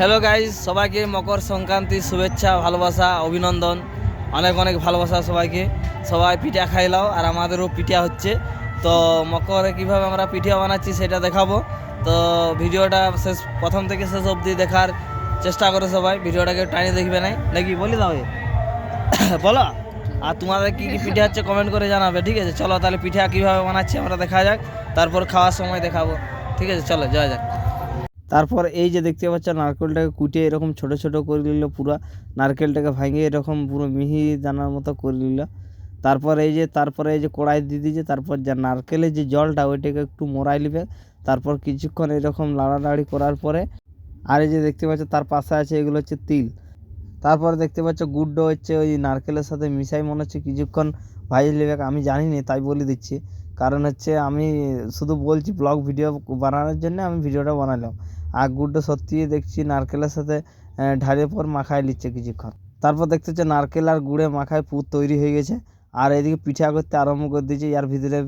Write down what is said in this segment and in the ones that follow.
Hello guys সবাইকে মকর সংক্রান্তি শুভেচ্ছা, ভালোবাসা, অভিনন্দন। অনেক অনেক ভালোবাসা সবাইকে। সবাই পিঠা খাইলাও আর আমাদেরও পিঠা হচ্ছে। তো মকরে কীভাবে আমরা পিঠা বানাচ্ছি সেটা দেখাবো। তো ভিডিওটা শেষ, প্রথম থেকে শেষ অবধি দেখার চেষ্টা করো সবাই। ভিডিওটাকে টাইনে দেখবে নাই। নাকি বলি দাও বলো। আর তোমাদের কী কী পিঠা হচ্ছে কমেন্ট করে জানাবে, ঠিক আছে? চলো তাহলে পিঠা কীভাবে বানাচ্ছি আমরা দেখা যাক। তারপর খাওয়ার সময় দেখাবো। ঠিক আছে, চলো, যাওয়া যাক। তারপর এই যে দেখতে পাচ্ছ, নারকেলটাকে কুটিয়ে এরকম ছোট ছোট করে নিল পুরো। নারকেলটাকে ভাঙিয়ে এরকম পুরো মিহি দানার মতো করে নিল। তারপর এই যে, তারপরে এই যে কড়াই দিয়ে দিয়েছে, তারপর যা নারকেলের যে জলটা, ওইটাকে একটু মোড়াই নেবে। তারপর কিছুক্ষণ এরকম লাড়ালাড়ি করার পরে, আর এই যে দেখতে পাচ্ছ, তার পাশে আছে এগুলো হচ্ছে তিল। তারপরে দেখতে পাচ্ছ, গুড্ডো হচ্ছে ওই নারকেলের সাথে মিশাই, মনে হচ্ছে কিছুক্ষণ ভাজি নেবে। আমি জানি না, তাই বলে দিচ্ছি। কারণ হচ্ছে আমি শুধু বলছি, ব্লগ ভিডিও বানানোর জন্য আমি ভিডিওটা বানালাম। গুড্ডো সত্যি দেখছি নারকেলের সাথে ঢালের পর মাখায় নিচ্ছে কিছুক্ষণ। তারপর দেখতে হচ্ছে নারকেল আর গুড়ে মাখায় পুর তৈরি হয়ে গেছে। আর এদিকে পিঠা করতে আরম্ভ করে দিয়েছে ইয়ার ভিতরে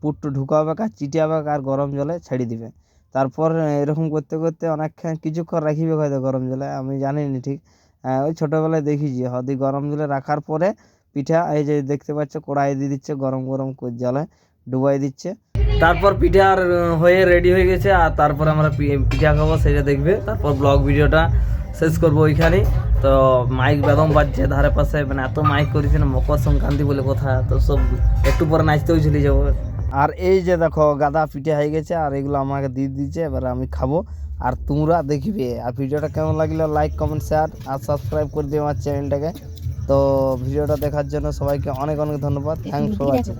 পুরটা ঢুকাবে, আর চিটিয়াবে, আর গরম জলে ছেড়ে দিবে। তারপর এরকম করতে করতে অনেকক্ষণ কিছুক্ষণ রাখিবে হয়তো গরম জলে, আমি জানি না ঠিক ওই ছোটোবেলায় দেখেছি। হয়তো গরম জলে রাখার পরে পিঠা, এই যে দেখতে পাচ্ছ কড়াই দিয়ে দিচ্ছে গরম গরম জলে ডুবাই দিচ্ছে। তারপর পিঠা আর হয়ে রেডি হয়ে গেছে আর তারপর আমরা পিঠা খাব সেটা দেখবে। তারপর ব্লগ ভিডিওটা শেষ করব ওইখানেই। তো মাইক বেদম বাজছে ধারে পাশে মানে এত মাইক করেছে না মকর সংক্রান্তি বলে কথা তো সব একটু পরে নাচতেও চলে যাব। আর এই যে দেখো গাদা পিঠা হয়ে গেছে আর এগুলো আমাকে দিয়ে দিচ্ছে এবার আমি খাব। আর তোমরা দেখবে আর ভিডিওটা কেমন লাগল লাইক কমেন্ট শেয়ার আর সাবস্ক্রাইব করে দিও আমার চ্যানেলটাকে তো ভিডিওটা দেখার জন্য সবাইকে অনেক অনেক ধন্যবাদ। Thanks for watching